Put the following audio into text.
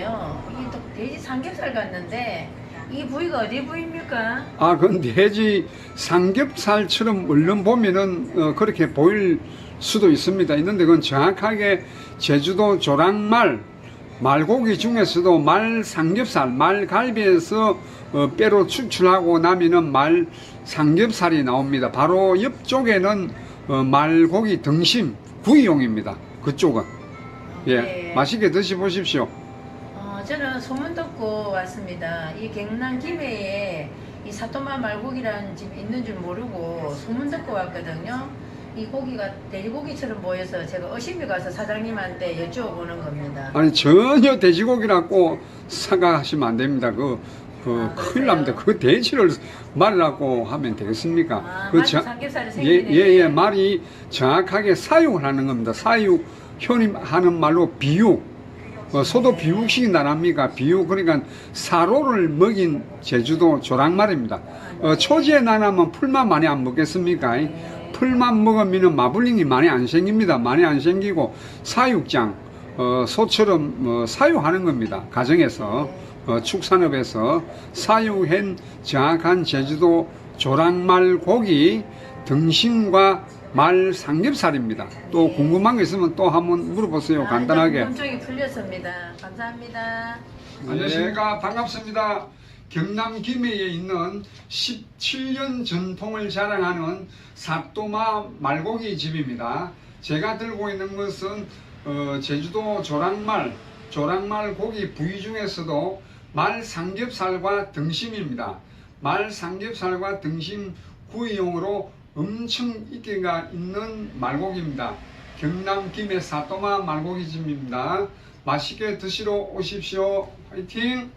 보니까요. 이게 또 돼지 삼겹살 같는데 이 부위가 어디 부위입니까? 아, 그건 돼지 삼겹살처럼 얼른 보면은 어, 그렇게 보일 수도 있습니다. 있는데 그건 정확하게 제주도 조랑말 말고기 중에서도 말 삼겹살, 말 갈비에서 어, 뼈로 추출하고 나면은 말 삼겹살이 나옵니다. 바로 옆쪽에는 어, 말고기 등심 구이용입니다. 그쪽은 예 네. 맛있게 드셔보십시오. 어, 저는 소문 듣고 왔습니다. 이 경남 김해에 이 사또마 말고기라는 집 있는 줄 모르고 소문 듣고 왔거든요. 이 고기가 돼지고기처럼 보여서 제가 의심이 가서 사장님한테 여쭤보는 겁니다. 아니 전혀 돼지고기라고 생각하시면 안 됩니다. 그, 그 아, 큰일? 납니다. 그 돼지를 말이라고 하면 되겠습니까? 아, 그 저- 삼겹살이 예, 생기네. 예, 예, 말이 정확하게 사육을 하는 겁니다. 사육, 현이 하는 말로 비육. 어, 소도 비육식이나랍니까? 비육, 그러니까 사로를 먹인 제주도 조랑말입니다. 어, 초지에 나라면 풀만 많이 안 먹겠습니까? 네. 풀만 먹으면 마블링이 많이 안 생깁니다. 많이 안 생기고 사육장, 어, 소처럼 어, 사육하는 겁니다. 가정에서 어, 축산업에서 사육한 정확한 제주도 조랑말 고기 등심과 말 삼겹살입니다. 또 궁금한 거 있으면 또 한번 물어보세요. 간단하게. 몸쪽이 풀렸습니다. 감사합니다. 안녕하십니까. 반갑습니다. 경남 김해에 있는 17년 전통을 자랑하는 사또마 말고기 집입니다. 제가 들고 있는 것은 어, 제주도 조랑말, 조랑말 고기 부위 중에서도 말 삼겹살과 등심입니다. 말 삼겹살과 등심 구이용으로 엄청 인기가 있는 말고기입니다. 경남 김해 사또마 말고기집입니다. 맛있게 드시러 오십시오. 화이팅!